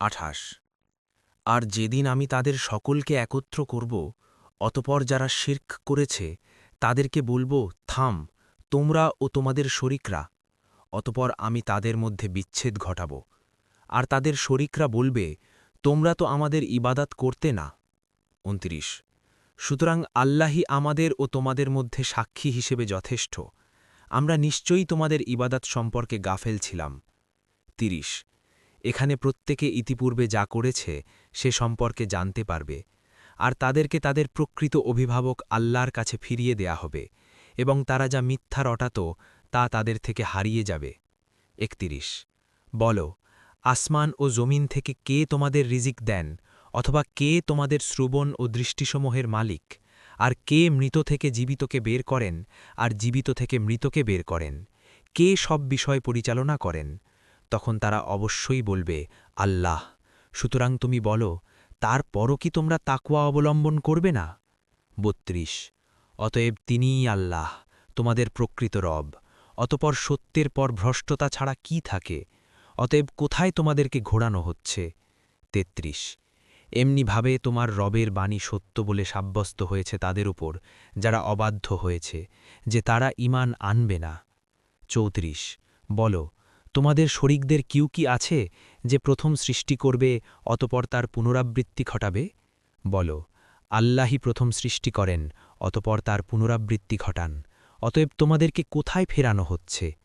আঠাশ। আর যেদিন আমি তাদের সকলকে একত্র করব, অতপর যারা শির্ক করেছে, তাদেরকে বলব, থাম, তোমরা ও তোমাদের শরিকরা। অতপর আমি তাদের মধ্যে বিচ্ছেদ ঘটাব। আর তাদের শরিকরা বলবে, তোমরা তো আমাদের ইবাদাত করতে না। উনত্রিশ। সুতরাং আল্লাহি আমাদের ও তোমাদের মধ্যে সাক্ষী হিসেবে যথেষ্ট। আমরা নিশ্চয়ই তোমাদের ইবাদাত সম্পর্কে গাফেল ছিলাম। তিরিশ। এখানে প্রত্যেকে ইতিপূর্বে যা করেছে, সে সম্পর্কে জানতে পারবে। আর তাদেরকে তাদের প্রকৃত অভিভাবক আল্লাহর কাছে ফিরিয়ে দেয়া হবে, এবং তারা যা মিথ্যা রটাত, তা তাদের থেকে হারিয়ে যাবে। একতিরিশ। বল, আসমান ও জমিন থেকে কে তোমাদের রিজিক দেন, অথবা কে তোমাদের শ্রবণ ও দৃষ্টিসমূহের মালিক? আর কে মৃত থেকে জীবিতকে বের করেন, আর জীবিত থেকে মৃতকে বের করেন? কে সব বিষয় পরিচালনা করেন? তখন তারা অবশ্যই বলবে, আল্লাহ, সুতরাং তুমি বলো তারপরও কি তোমরা তাকুয়া অবলম্বন করবে না? বত্রিশ, অতএব তিনিই আল্লাহ, তোমাদের প্রকৃত রব, অতপর সত্যের পর ভ্রষ্টতা ছাড়া কি থাকে? অতএব কোথায় তোমাদেরকে ঘোরানো হচ্ছে? তেত্রিশ, এমনিভাবে তোমার রবের বাণী সত্য বলে সাব্যস্ত হয়েছে তাদের উপর, যারা অবাধ্য হয়েছে, যে তারা ইমান আনবে না। চৌত্রিশ, বলো তোমাদের শরিকদের কিউ কি আছে যে প্রথম সৃষ্টি করবে, অতপর তার পুনরাবৃত্তি ঘটাবে? বল আল্লাহি প্রথম সৃষ্টি করেন, অতপর তার পুনরাবৃত্তি ঘটান, অতএব তোমাদেরকে কোথায় ফেরানো হচ্ছে?